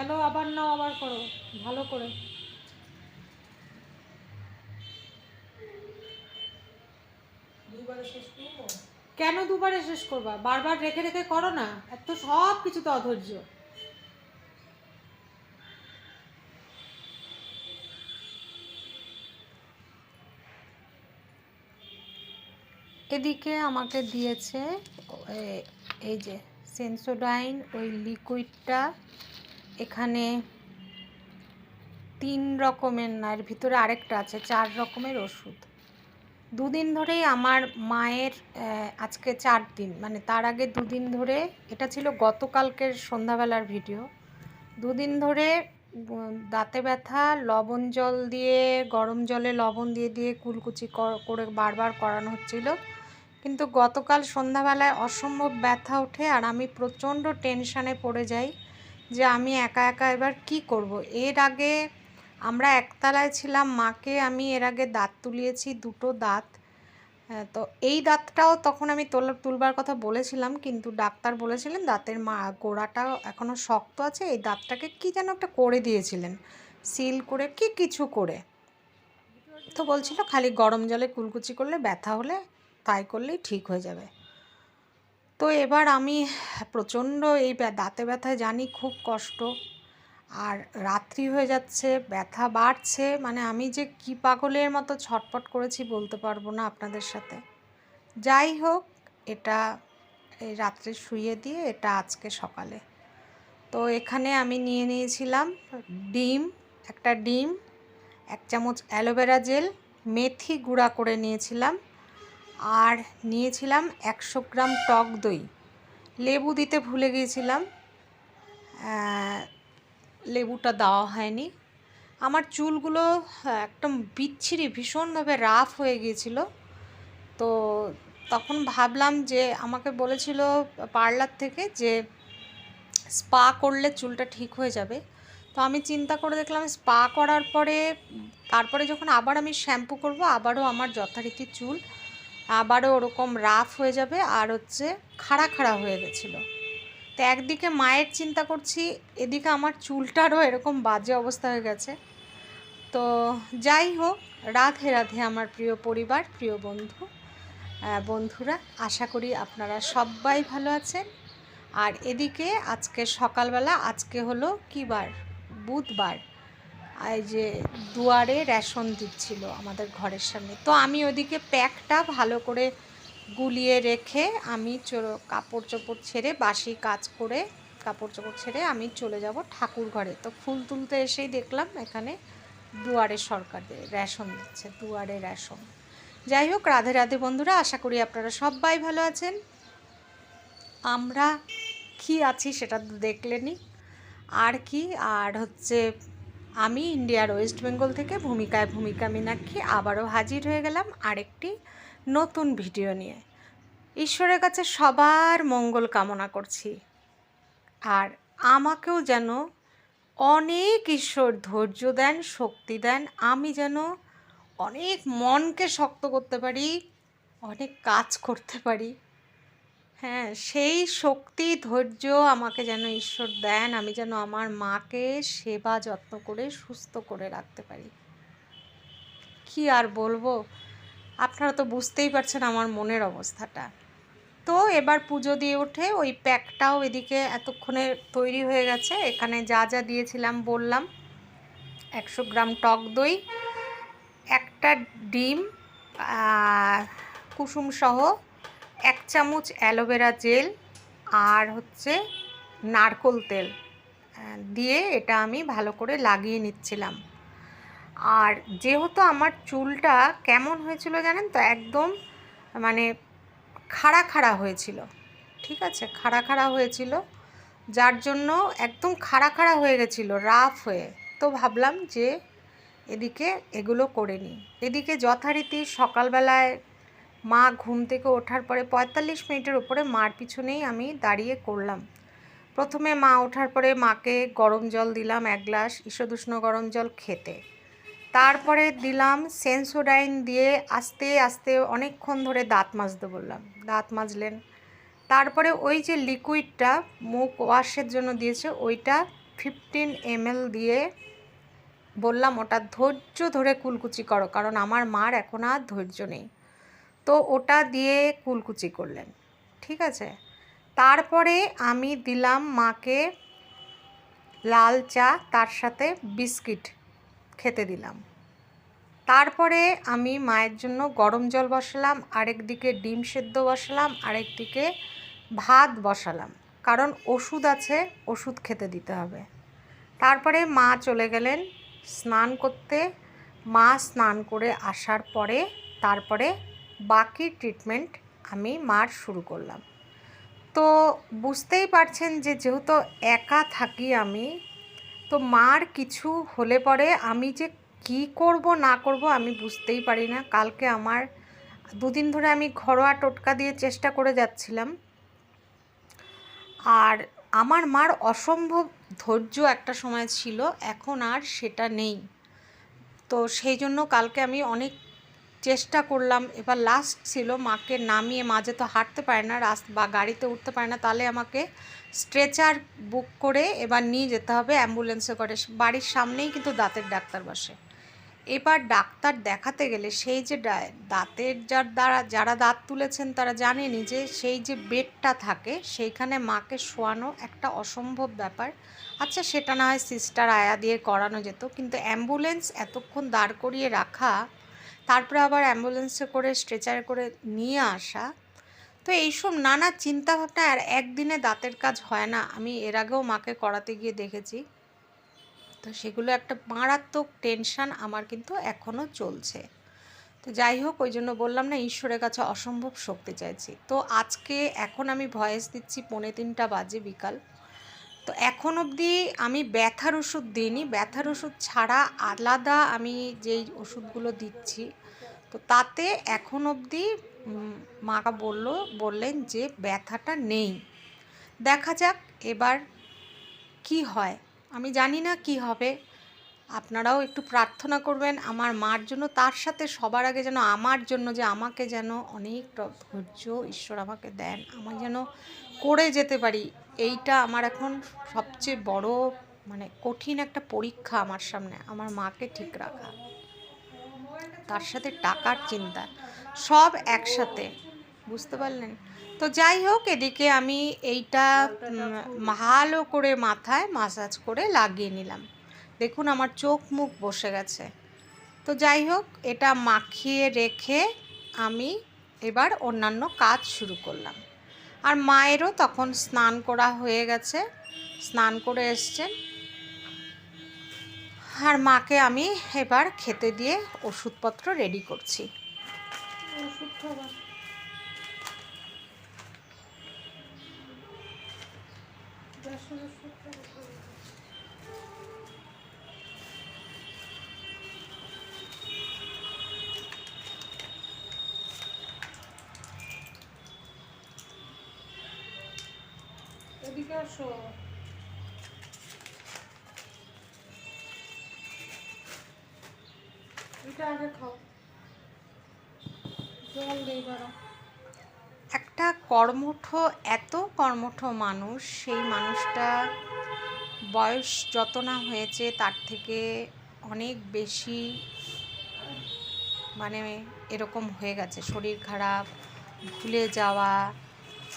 খেলো আবার নাও আবার করো। ভালো করে। কেন দুবারে শেষ করবা? বারবার রেখে রেখে করো না। এত সব কিছুতে অধৈর্য। এদিকে আমাকে দিয়েছে এই যে সেন্সোডাইন ওই লিকুইডটা এখানে তিন রকমের না এর ভিতরে আরেকটা আছে, চার রকমের ওষুধ। দুদিন ধরেই আমার মায়ের আজকে চার দিন মানে তার আগে দুদিন ধরে, এটা ছিল গতকালকের সন্ধ্যাবেলার ভিডিও, দুদিন ধরে দাঁতে ব্যথা, লবণ জল দিয়ে, গরম জলে লবণ দিয়ে দিয়ে কুলকুচি কর- বারবার করানো হচ্ছিল। কিন্তু গতকাল সন্ধ্যাবেলায় অসম্ভব ব্যথা ওঠে আর আমি প্রচণ্ড টেনশানে পড়ে যাই। যে আমি একা একা এবার কি করব? এর আগে আমরা একতলায় ছিলাম, মাকে আমি এর আগে দাঁত তুলিয়েছি, দুটো দাঁত। তো এই দাঁতটাও তখন আমি তোল, তুলবার কথা বলেছিলাম, কিন্তু ডাক্তার বলেছিলেন দাঁতের মা, গোড়াটা এখনও শক্ত আছে, এই দাঁতটাকে কি যেন একটা করে দিয়েছিলেন, সিল করে কি কিছু করে। তো বলছিল, খালি গরম জলে কুলকুচি করলে ব্যথা হলে তাই করলেই ঠিক হয়ে যাবে। তো এবার আমি প্রচণ্ড এই দাঁতে ব্যথায় জানি খুব কষ্ট। আর রাত্রি হয়ে যাচ্ছে, ব্যথা বাড়ছে মানে আমি যে কি পাগলের মতো ছটপট করেছি বলতে পারব না আপনাদের সাথে। যাই হোক, এটা এই রাত্রে শুয়ে দিয়ে এটা আজকে সকালে। তো এখানে আমি নিয়ে নিয়েছিলাম ডিম, একটা ডিম, এক চামচ অ্যালোভেরা জেল, মেথি গুঁড়া করে নিয়েছিলাম। আর নিয়েছিলাম একশো গ্রাম টক দই। লেবু দিতে ভুলে গিয়েছিলাম। লেবুটা দেওয়া হয়নি। আমার চুলগুলো হ্যাঁ, একদম বিচ্ছিরি ভীষণভাবে রাফ হয়ে গিয়েছিল। তো তখন ভাবলাম যে আমাকে বলেছিল পার্লার থেকে যে স্পা করলে চুলটা ঠিক হয়ে যাবে। তো আমি চিন্তা করে দেখলাম স্পা করার পরে তারপরে যখন আবার আমি শ্যাম্পু করব আবারও আমার যথারীতি চুল আবারও ওরকম রাফ হয়ে যাবে আর হচ্ছে খাড়া খাড়া হয়ে গেছিল। তো একদিকে মায়ের চিন্তা করছি, এদিকে আমার চুলটারও এরকম বাজে অবস্থা হয়ে গেছে। তো যাই হোক, রাধে রাধে আমার প্রিয় পরিবার, প্রিয় বন্ধু বন্ধুরা, আশা করি আপনারা সবাই ভালো আছেন। আর এদিকে আজকে সকালবেলা, আজকে হলো কী বার? বুধবার। এই যে দুয়ারে রেশন দিচ্ছিল আমাদের ঘরের সামনে। তো আমি ওদিকে প্যাকটা ভালো করে গুলিয়ে রেখে আমি চলো কাপড় চোপড় ছেড়ে বাসি কাজ করে কাপড় চোপড় ছেড়ে আমি চলে যাব ঠাকুর ঘরে। তো ফুল তুলতে এসেই দেখলাম এখানে দুয়ারে সরকার রেশন দিচ্ছে, দুয়ারে রেশন। যাই হোক, রাধে রাধে বন্ধুরা, আশা করি আপনারা সবাই ভালো আছেন। আমরা কি আছি সেটা তো দেখলেনই। আর কি, আর হচ্ছে আমি ইন্ডিয়ার ওয়েস্ট বেঙ্গল থেকে ভূমিকায় ভূমিকা মীনাক্ষী আবারও হাজির হয়ে গেলাম আরেকটি নতুন ভিডিও নিয়ে। ঈশ্বরের কাছে সবার মঙ্গল কামনা করছি। আর আমাকেও যেন অনেক ঈশ্বর ধৈর্য দেন, শক্তি দেন, আমি যেন অনেক মনকে শক্ত করতে পারি, অনেক কাজ করতে পারি। হ্যাঁ সেই শক্তি, ধৈর্য আমাকে যেন ঈশ্বর দেন, আমি যেন আমার মাকে সেবা যত্ন করে, সুস্থ করে রাখতে পারি। কি আর বলব? আপনারা তো বুঝতেই পারছেন আমার মনের অবস্থাটা। তো এবার পুজো দিয়ে উঠে ওই প্যাকটাও এদিকে এতক্ষণে তৈরি হয়ে গেছে। এখানে যা যা দিয়েছিলাম বললাম। একশো গ্রাম টক দই, একটা ডিম কুসুম সহ এক চামচ অ্যালোভেরা জেল আর হচ্ছে নারকোল তেল দিয়ে এটা আমি ভালো করে লাগিয়ে নিচ্ছিলাম। আর যেহেতু আমার চুলটা কেমন হয়েছিল জানেন তো, একদম মানে খাড়া খাড়া হয়েছিল, ঠিক আছে? খাড়া খাড়া হয়েছিল, যার জন্য একদম খাড়া খাড়া হয়ে গেছিল, রাফ হয়ে। তো ভাবলাম যে এদিকে এগুলো করে নিই। এদিকে যথারীতি সকালবেলায় মা ঘুম থেকে ওঠার পরে পঁয়তাল্লিশ মিনিটের উপরে মার পিছনেই আমি দাঁড়িয়ে করলাম। প্রথমে মা ওঠার পরে মাকে গরম জল দিলাম এক গ্লাস ঈষদুষ্ণ গরম জল খেতে। তারপরে দিলাম সেন্সোডাইন দিয়ে আস্তে আস্তে অনেকক্ষণ ধরে দাঁত মাজতে বললাম। দাঁত মাজলেন। তারপরে ওই যে লিকুইডটা মুখ ওয়াশের জন্য দিয়েছে, ওইটা ফিফটিন এমএল দিয়ে বললাম, ওটা ধৈর্য ধরে কুলকুচি করো, কারণ আমার মার এখন আর ধৈর্য নেই। তো ওটা দিয়ে কুলকুচি করলেন, ঠিক আছে? তারপরে আমি দিলাম মাকে লাল চা, তার সাথে বিস্কিট খেতে দিলাম। তারপরে আমি মায়ের জন্য গরম জল বসালাম, আরেক দিকে ডিম সেদ্ধ বসালাম, আরেক দিকে ভাত বসালাম, কারণ ওষুধ আছে, ওষুধ খেতে দিতে হবে। তারপরে মা চলে গেলেন স্নান করতে। মা স্নান করে আসার পরে তারপরে বাকি ট্রিটমেন্ট আমি মার শুরু করলাম। তো বুঝতেই পারছেন যে যেহেতু একা থাকি আমি, তো মার কিছু হলে পরে আমি যে কি করব, না করব আমি বুঝতেই পারি না। কালকে আমার দুদিন ধরে আমি ঘরোয়া টোটকা দিয়ে চেষ্টা করে যাচ্ছিলাম। আর আমার মার অসম্ভব ধৈর্য একটা সময় ছিল, এখন আর সেটা নেই। তো সেই জন্য কালকে আমি অনেক চেষ্টা করলাম, এবার লাস্ট ছিল মাকে নামিয়ে মাঝে তো হাঁটতে পারে না, রাস্তা বা গাড়িতে উঠতে পারে না, তাহলে আমাকে স্ট্রেচার বুক করে এবার নিয়ে যেতে হবে অ্যাম্বুলেন্সে করে। বাড়ির সামনেই কিন্তু দাঁতের ডাক্তার বসে। এবার ডাক্তার দেখাতে গেলে সেই যে দাঁতের যার দ্বারা, যারা দাঁত তুলেছেন তারা জানেনই যে সেই যে বেডটা থাকে, সেইখানে মাকে শোয়ানো একটা অসম্ভব ব্যাপার। আচ্ছা সেটা না হয় সিস্টার আয়া দিয়ে করানো যেত, কিন্তু অ্যাম্বুলেন্স এতক্ষণ দাঁড় করিয়ে রাখা তারপরে আবার অ্যাম্বুলেন্সে করে, স্ট্রেচারে করে নিয়ে আসা। তো এইসব নানা চিন্তাভাবনা আর একদিনে দাঁতের কাজ হয় না। আমি এর আগেও মাকে করাতে গিয়ে দেখেছি। তো সেগুলো একটা মারাত্মক টেনশান আমার কিন্তু এখনও চলছে। তো যাই হোক, ওই জন্য বললাম না, ঈশ্বরের কাছে অসম্ভব শক্তি চাইছি। তো আজকে এখন আমি ভয়েস দিচ্ছি পৌনে তিনটা বাজে বিকাল। তো এখন অবধি আমি ব্যথার ওষুধ দিইনি। ব্যথার ওষুধ ছাড়া আলাদা আমি যেই ওষুধগুলো দিচ্ছি তো তাতে এখন অবধি উম, মা বলল বললেন যে ব্যথাটা নেই। দেখা যাক এবার কি হয়। আমি জানি না কি হবে। আপনারাও একটু প্রার্থনা করবেন আমার মার জন্য তার সাথে সবার আগে যেন আমার জন্য যে আমাকে যেন অনেক ধৈর্য ঈশ্বর আমাকে দেন আমি যেন করে যেতে পারি এইটা আমার এখন সবচেয়ে বড় মানে কঠিন একটা পরীক্ষা আমার সামনে আমার মাকে ঠিক রাখা। তার সাথে টাকার চিন্তা? সব একসাথে। বুঝতে পারলেন? তো যাই হোক, এদিকে আমি এইটা ভালো করে মাথায় মাসাজ করে লাগিয়ে নিলাম। দেখুন আমার চোখ মুখ বসে গেছে। তো যাই হোক, এটা মাখিয়ে রেখে আমি এবার অন্যান্য কাজ শুরু করলাম। আর মায়েরও তখন স্নান করা হয়ে গেছে। স্নান করে এসছেন। আর মাকে আমি এবার খেতে দিয়ে ওষুধপত্র রেডি করছি। খাবার গ্যাসের একটা কর্মঠ, এত কর্মঠ মানুষ, সেই মানুষটা বয়স যত না হয়েছে তার থেকে অনেক বেশি মানে এরকম হয়ে গেছে। শরীর খারাপ, ভুলে যাওয়া,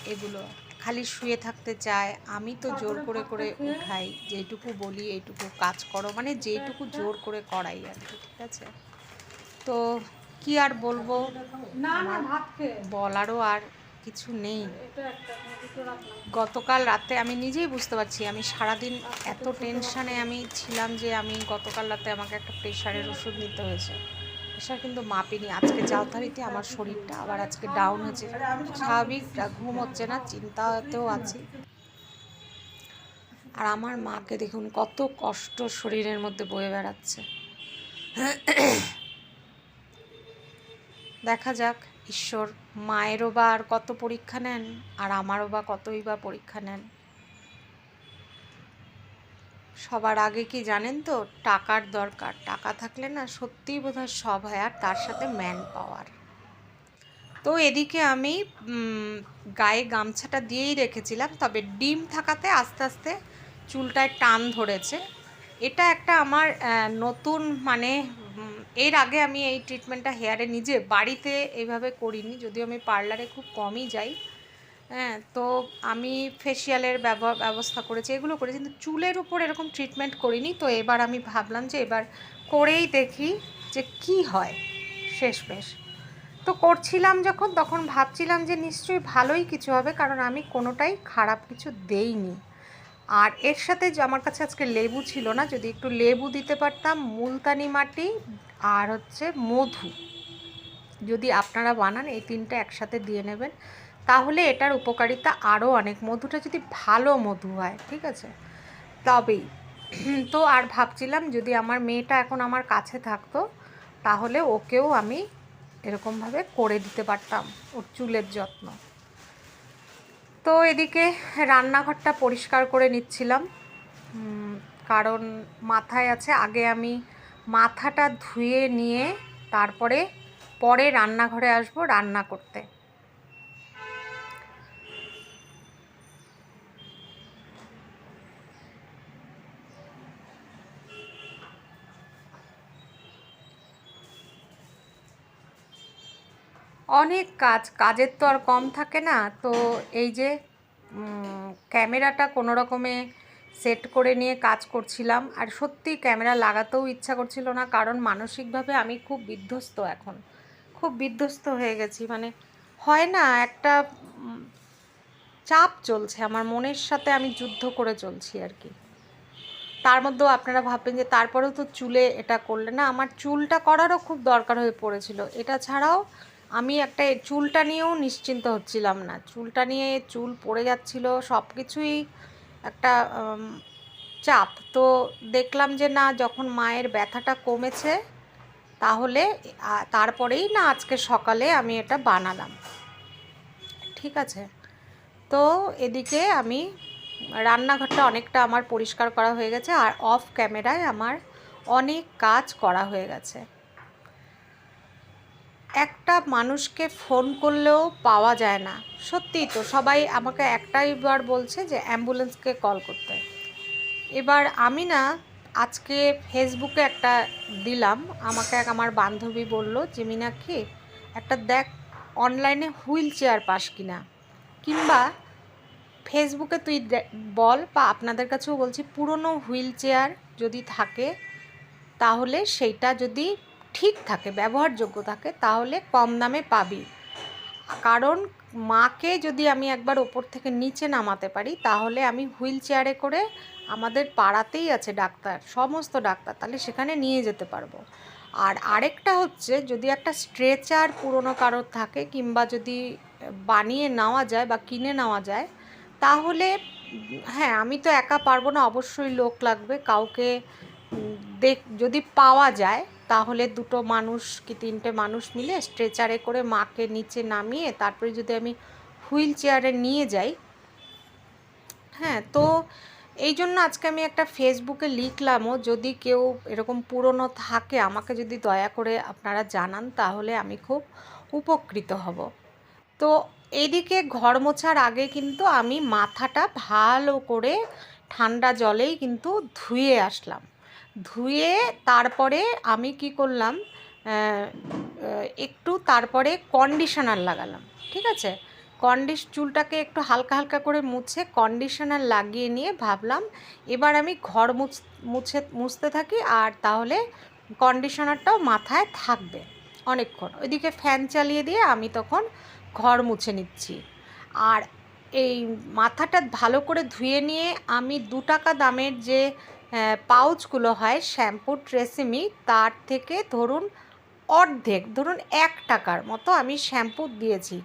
এগুলো। খালি শুয়ে থাকতে চায়। আমি তো জোর করে করে উঠাই। যেটুকু বলি এইটুকু কাজ করো। মানে যেটুকু জোর করে করাই আর কি, ঠিক আছে? তো কি আর বলব? না না বলারও আর কিছু নেই। গতকাল রাতে আমি নিজেই বুঝতে পারছি আমি সারাদিন এত টেনশানে আমি ছিলাম যে আমি গতকাল রাতে আমাকে একটা প্রেশারের ওষুধ নিতে হয়েছে। প্রেশার কিন্তু মাপিনি। আজকে যাওতারিতে আমার শরীরটা আবার আজকে ডাউন হয়েছে স্বাভাবিক ঘুম হচ্ছে না চিন্তাতেও আছি। আর আমার মাকে দেখুন কত কষ্ট শরীরের মধ্যে বয়ে বেড়াচ্ছে। দেখা যাক, ঈশ্বর, মায়েরও বা আর কত পরীক্ষা নেন, আর আমারও বা কতই বা পরীক্ষা নেন। সবার আগে কি জানেন তো, টাকার দরকার। টাকা থাকলে না সত্যিই বোধহয় সব হয়, আর তার সাথে ম্যান পাওয়ার তো এদিকে আমি গায়ে গামছাটা দিয়েই রেখেছিলাম, তবে ডিম থাকাতে আস্তে আস্তে চুলটায় টান ধরেছে। এটা একটা আমার নতুন মানে এর আগে আমি এই ট্রিটমেন্টটা হেয়ারে নিজে বাড়িতে এইভাবে করিনি, যদিও আমি পার্লারে খুব কমই যাই। হ্যাঁ তো আমি ফেসিয়ালের ব্যবস্থা করেছি, এগুলো করেছি, কিন্তু চুলের উপর এরকম ট্রিটমেন্ট করিনি। তো এবার আমি ভাবলাম যে এবার করেই দেখি যে কি হয় শেষ শেষমেশ তো করছিলাম যখন, তখন ভাবছিলাম যে নিশ্চয়ই ভালোই কিছু হবে, কারণ আমি কোনোটাই খারাপ কিছু দেইনি। আর এর সাথে আমার কাছে আজকে লেবু ছিল না, যদি একটু লেবু দিতে পারতাম, মুলতানি মাটি আর হচ্ছে মধু। যদি আপনারা বানান, এই তিনটে একসাথে দিয়ে নেবেন, তাহলে এটার উপকারিতা আরও অনেক। মধুটা যদি ভালো মধু হয়, ঠিক আছে? তবেই। তো আর ভাবছিলাম, যদি আমার মেয়েটা এখন আমার কাছে থাকতো, তাহলে ওকেও আমি এরকমভাবে করে দিতে পারতাম, ওর চুলের যত্ন। তো এদিকে রান্নাঘরটা পরিষ্কার করে নিচ্ছিলাম। কারণ মাথায় আছে, আগে আমি মাথাটা ধুয়ে নিয়ে তারপরে পরে রান্নাঘরে আসব রান্না করতে। অনেক কাজ, কাজের তো আর কম থাকে না, তো এই যে ক্যামেরাটা কোনো রকমে সেট করে নিয়ে কাজ করছিলাম। আর সত্যি ক্যামেরা লাগাতেও ইচ্ছা করছিল না, কারণ মানসিকভাবে আমি খুব বিধ্বস্ত এখন। খুব বিধ্বস্ত হয়ে গেছি। মানে হয় না, একটা চাপ চলছে। আমার মনের সাথে আমি যুদ্ধ করে চলছি আর কি। তার মধ্যেও আপনারা ভাববেন যে তারপরেও তো চুলে এটা করলে না, আমার চুলটা করারও খুব দরকার হয়ে পড়েছিল। এটা ছাড়াও আমি একটা চুলটা নিয়েও নিশ্চিন্ত হচ্ছিলাম না। চুলটা নিয়ে চুল পড়ে যাচ্ছিল সব কিছুই একটা চাপ। তো দেখলাম যে না, যখন মায়ের ব্যথাটা কমেছে, তাহলে তারপরেই না আজকে সকালে আমি এটা বানালাম। ঠিক আছে? তো এদিকে আমি রান্নাঘরটা অনেকটা আমার পরিষ্কার করা হয়ে গেছে, আর অফ ক্যামেরায় আমার অনেক কাজ করা হয়ে গেছে। একটা মানুষকে ফোন করলেও পাওয়া যায় না। সত্যি তো, সবাই আমাকে একটাই বার বলছে যে অ্যাম্বুলেন্সকে কল করতে। এবার আমি না আজকে ফেসবুকে একটা দিলাম, আমাকে এক আমার বান্ধবী বলল যে মীনাক্ষী একটা দেখ অনলাইনে হুইল চেয়ার পাস কিনা? কিংবা ফেসবুকে তুই বল বা আপনাদের কাছেও বলছি, পুরনো হুইল চেয়ার যদি থাকে, তাহলে সেইটা যদি ঠিক থাকে, ব্যবহারযোগ্য থাকে, তাহলে কম দামে পাবি। কারণ মাকে যদি আমি একবার ওপর থেকে নিচে নামাতে পারি, তাহলে আমি হুইল চেয়ারে করে আমাদের পাড়াতেই আছে ডাক্তার, সমস্ত ডাক্তার, তাহলে সেখানে নিয়ে যেতে পারব। আর আরেকটা হচ্ছে, যদি একটা স্ট্রেচার পুরনো কারোর থাকে কিংবা যদি বানিয়ে নেওয়া যায় বা কিনে নেওয়া যায়, তাহলে হ্যাঁ আমি তো একা পারব না, অবশ্যই লোক লাগবে, কাউকে দেখ, যদি পাওয়া যায় তাহলে দুটো মানুষ কি তিনটে মানুষ মিলে স্ট্রেচারে করে মাকে নিচে নামিয়ে তারপরে যদি আমি হুইল চেয়ারে নিয়ে যাই হ্যাঁ তো এই জন্য আজকে আমি একটা ফেসবুকে লিখলামও, যদি কেউ এরকম পুরনো থাকে আমাকে যদি দয়া করে আপনারা জানান তাহলে আমি খুব উপকৃত হব। তো এইদিকে ঘর মোছার আগে কিন্তু আমি মাথাটা ভালো করে ঠান্ডা জলেই কিন্তু ধুয়ে আসলাম। ধুয়ে তারপরে আমি কি করলাম একটু তারপরে কন্ডিশনার লাগালাম, ঠিক আছে? কন্ডিশ চুলটাকে একটু হালকা হালকা করে মুছে কন্ডিশনার লাগিয়ে নিয়ে ভাবলাম, এবার আমি ঘর মুছ, মুছে, মুছতে থাকি আর তাহলে কন্ডিশনারটাও মাথায় থাকবে অনেকক্ষণ। ওইদিকে ফ্যান চালিয়ে দিয়ে আমি তখন ঘর মুছে নিচ্ছি। আর এই মাথাটা ভালো করে ধুয়ে নিয়ে আমি দু টাকা দামের যে পাউচগুলো হয় শ্যাম্পু ট্রেসিমি তার থেকে ধরুন অর্ধেক, ধরুন এক টাকার মতো আমি শ্যাম্পু দিয়েছি।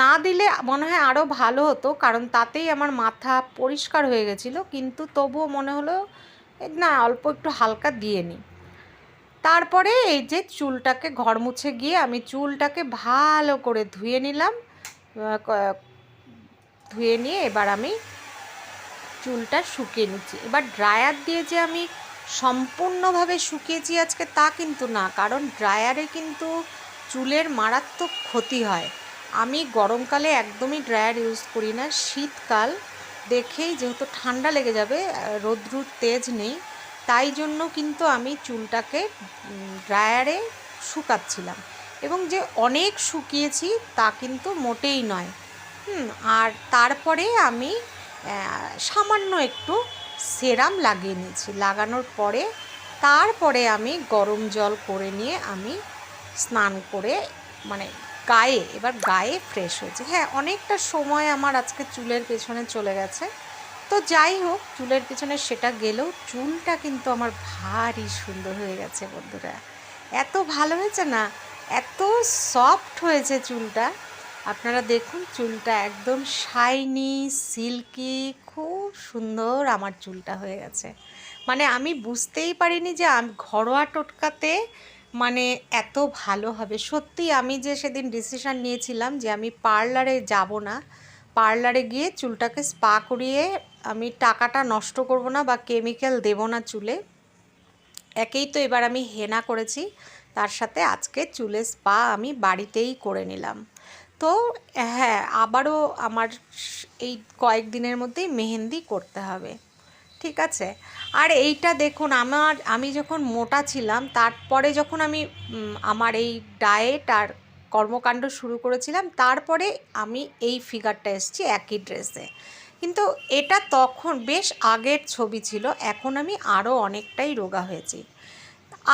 না দিলে মনে হয় আরও ভালো হতো, কারণ তাতেই আমার মাথা পরিষ্কার হয়ে গেছিল, কিন্তু তবুও মনে হলো না, অল্প একটু হালকা দিয়ে নিই তারপরে এই যে চুলটাকে ঘর মুছে গিয়ে আমি চুলটাকে ভালো করে ধুয়ে নিলাম ধুয়ে নিয়ে এবার আমি চুলটা শুকিয়ে নিচ্ছি। এবার ড্রায়ার দিয়ে যে আমি সম্পূর্ণভাবে শুকিয়েছি আজকে তা কিন্তু না, কারণ ড্রায়ারে কিন্তু চুলের মারাত্মক ক্ষতি হয়। আমি গরমকালে একদমই ড্রায়ার ইউজ করি না, শীতকাল দেখেই যেহেতু ঠান্ডা লেগে যাবে রৌদ্রুর তেজ নেই, তাই জন্য কিন্তু আমি চুলটাকে ড্রায়ারে শুকাচ্ছিলাম। এবং যে অনেক শুকিয়েছি তা কিন্তু মোটেই নয়। হুম, আর তারপরে আমি সামান্য একটু সেরাম লাগিয়ে নিয়েছি। লাগানোর পরে তারপরে আমি গরম জল করে নিয়ে আমি স্নান করে মানে গায়ে, এবার গায়ে ফ্রেশ হয়েছে। হ্যাঁ অনেকটা সময় আমার আজকে চুলের পেছনে চলে গেছে। তো যাই হোক, চুলের পেছনে সেটা গেলেও চুলটা কিন্তু আমার ভারী সুন্দর হয়ে গেছে বন্ধুরা। এত ভালো হয়েছে না? এত সফট হয়েছে চুলটা। আপনারা দেখুন, চুলটা একদম শাইনি সিল্কি খুব সুন্দর আমার চুলটা হয়ে গেছে। মানে আমি বুঝতেই পারিনি যে আমি, ঘরোয়া টোটকাতে মানে এত ভালো হবে। সত্যি আমি যে সেদিন ডিসিশান নিয়েছিলাম যে আমি পার্লারে যাব না পার্লারে গিয়ে চুলটাকে স্পা করিয়ে আমি টাকাটা নষ্ট করব না বা কেমিক্যাল দেব না চুলে। একেই তো এবার আমি হেনা করেছি, তার সাথে আজকে চুলে স্পা আমি বাড়িতেই করে নিলাম। তো হ্যাঁ আবারও আমার এই কয়েকদিনের মধ্যেই মেহেন্দি করতে হবে। ঠিক আছে? আর এইটা দেখুন, আমার, আমি যখন মোটা ছিলাম, তারপরে যখন আমি আমার এই ডায়েট আর কর্মকাণ্ড শুরু করেছিলাম, তারপরে আমি এই ফিগারটা এসেছি একই ড্রেসে। কিন্তু এটা তখন বেশ আগের ছবি ছিল, এখন আমি আরও অনেকটাই রোগা হয়েছি।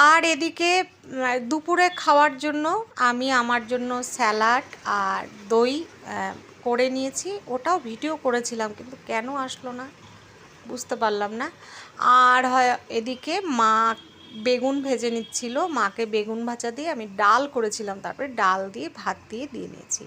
আর এদিকে দুপুরে খাওয়ার জন্য আমি আমার জন্য স্যালাড আর দই করে নিয়েছি। ওটাও ভিডিও করেছিলাম, কিন্তু কেন আসলো না বুঝতে পারলাম না। আর হয়, এদিকে মা বেগুন ভেজে নিচ্ছিল। মাকে বেগুন ভাজা দিয়ে আমি ডাল করেছিলাম, তারপরে ডাল দিয়ে ভাত দিয়ে দিয়ে নিয়েছি।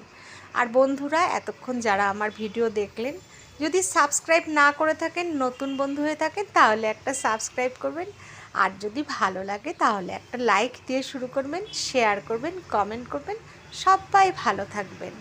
আর বন্ধুরা, এতক্ষণ যারা আমার ভিডিও দেখলেন, যদি সাবস্ক্রাইব না করে থাকেন, নতুন বন্ধু হয়ে থাকেন, তাহলে একটা সাবস্ক্রাইব করবেন। আর যদি ভালো লাগে তাহলে একটা লাইক দিয়ে শুরু করবেন শেয়ার করবেন কমেন্ট করবেন, সবাই ভালো থাকবেন।